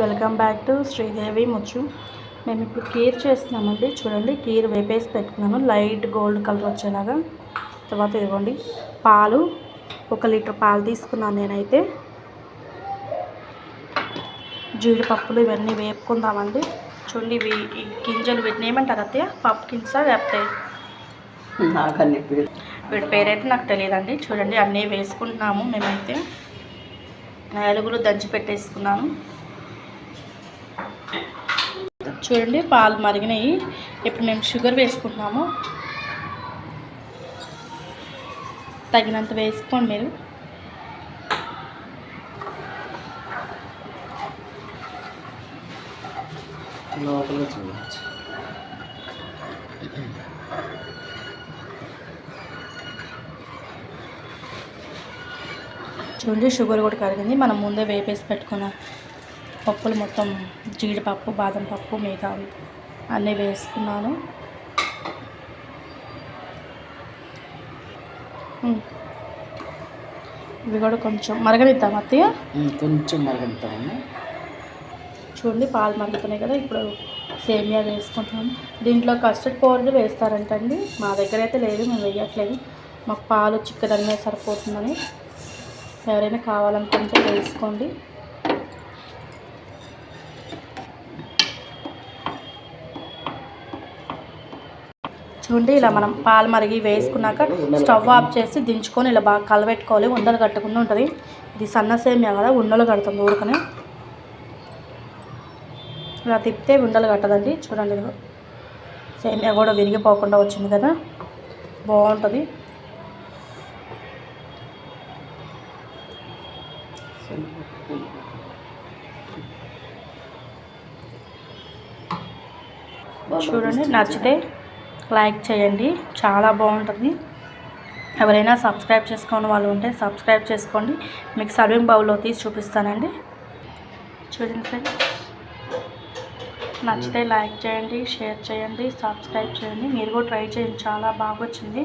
Welcome back to Sridevi Muchchu. మేము ఇప్పుడు కీర్ చేస్తున్నామండి. చూడండి కీర్ వేపేసి పెట్టుకున్నాను. లైట్ గోల్డ్ కలర్ వచ్చేలాగా. తర్వాత ఇదిగోండి పాలు. ఒక లీటర్ పాలు తీసుకున్నాను నేనైతే. జీడిపప్పులు ఇవన్నీ వేపుకుందామండి. చూడండి ఇవి ఈ గింజలు వీటిని ఏమంటారు అత్తయ్య? పప్పు గింజ లేకపోతే? నాకన్ని పేరు వీటి పేరైతే నాకు తెలియదండి. చూడండి అన్నీ వేసుకుంటున్నాము మేమైతే. ఎలుగులు దంచి పెట్టేసుకున్నాను. చూడండి పాలు మరిగినాయి. ఇప్పుడు మేము షుగర్ వేసుకుంటున్నాము. తగినంత వేసుకోండి మీరు. చూడండి షుగర్ కూడా కరిగింది. మనం ముందే వేపేసి పెట్టుకున్న. పప్పులు మొత్తం జీడిపప్పు బాదం పప్పు మిగతావి అన్నీ వేసుకున్నాను. ఇవి కూడా కొంచెం మరగనిద్దాం అత్తయ్య? కొంచెం మరగలుగుతాము చూడండి పాలు మరుగుతున్నాయి కదా ఇప్పుడు సేమియా వేసుకుంటున్నాం దీంట్లో కస్టర్డ్ పౌడర్ వేస్తారంటండి. మా దగ్గర అయితే లేదు మేము వేయట్లేదు. మాకు పాలు చిక్కదనమే సరిపోతుందని. ఎవరైనా కావాలనుకుంటే వేసుకోండి. చూడండి ఇలా మనం పాలు మరిగి వేసుకున్నాక స్టవ్ ఆఫ్ చేసి దించుకొని ఇలా బాగా కలబెట్టుకోవాలి. ఉండలు కట్టకుండా ఉంటుంది. ఇది సన్న సేమియా కదా ఉండలు కడుతుంది ఊరికనే. ఇలా తిప్పితే ఉండలు కట్టదండి. చూడండి సేమియా కూడా విరిగిపోకుండా వచ్చింది కదా. బాగుంటుంది. చూడండి నచ్చితే లైక్ చేయండి. చాలా బాగుంటుంది. ఎవరైనా సబ్స్క్రైబ్ చేసుకోని వాళ్ళు ఉంటే సబ్స్క్రైబ్ చేసుకోండి. మీకు సర్వింగ్ బౌల్లో తీసి చూపిస్తానండి. చూడండి ఫ్రెండ్స్. నచ్చితే లైక్ చేయండి షేర్ చేయండి సబ్స్క్రైబ్ చేయండి. మీరు కూడా ట్రై చేయండి. చాలా బాగా వచ్చింది.